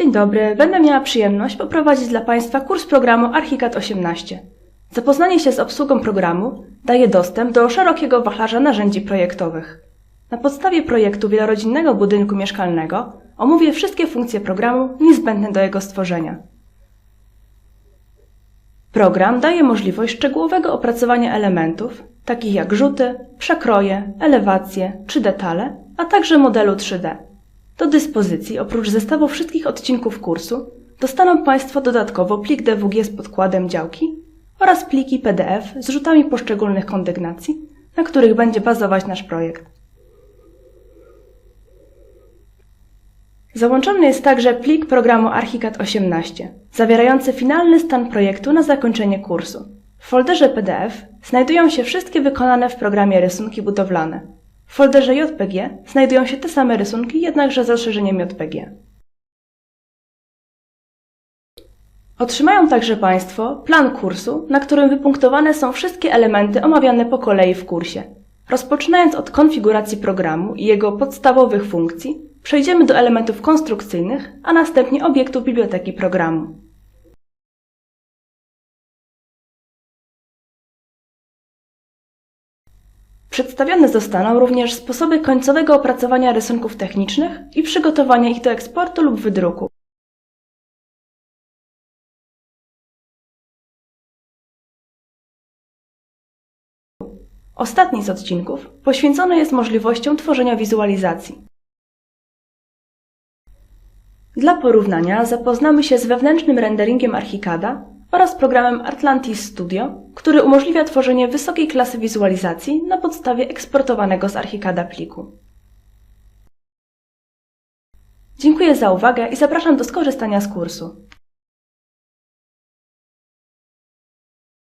Dzień dobry, będę miała przyjemność poprowadzić dla Państwa kurs programu Archicad 18. Zapoznanie się z obsługą programu daje dostęp do szerokiego wachlarza narzędzi projektowych. Na podstawie projektu wielorodzinnego budynku mieszkalnego omówię wszystkie funkcje programu niezbędne do jego stworzenia. Program daje możliwość szczegółowego opracowania elementów, takich jak rzuty, przekroje, elewacje czy detale, a także modelu 3D. Do dyspozycji, oprócz zestawu wszystkich odcinków kursu, dostaną Państwo dodatkowo plik DWG z podkładem działki oraz pliki PDF z rzutami poszczególnych kondygnacji, na których będzie bazować nasz projekt. Załączony jest także plik programu Archicad 18, zawierający finalny stan projektu na zakończenie kursu. W folderze PDF znajdują się wszystkie wykonane w programie rysunki budowlane. W folderze JPG znajdują się te same rysunki, jednakże z rozszerzeniem JPG. Otrzymają także Państwo plan kursu, na którym wypunktowane są wszystkie elementy omawiane po kolei w kursie. Rozpoczynając od konfiguracji programu i jego podstawowych funkcji, przejdziemy do elementów konstrukcyjnych, a następnie obiektów biblioteki programu. Przedstawione zostaną również sposoby końcowego opracowania rysunków technicznych i przygotowania ich do eksportu lub wydruku. Ostatni z odcinków poświęcony jest możliwościom tworzenia wizualizacji. Dla porównania zapoznamy się z wewnętrznym renderingiem Archicada oraz programem Atlantis Studio, który umożliwia tworzenie wysokiej klasy wizualizacji na podstawie eksportowanego z Archicada pliku. Dziękuję za uwagę i zapraszam do skorzystania z kursu.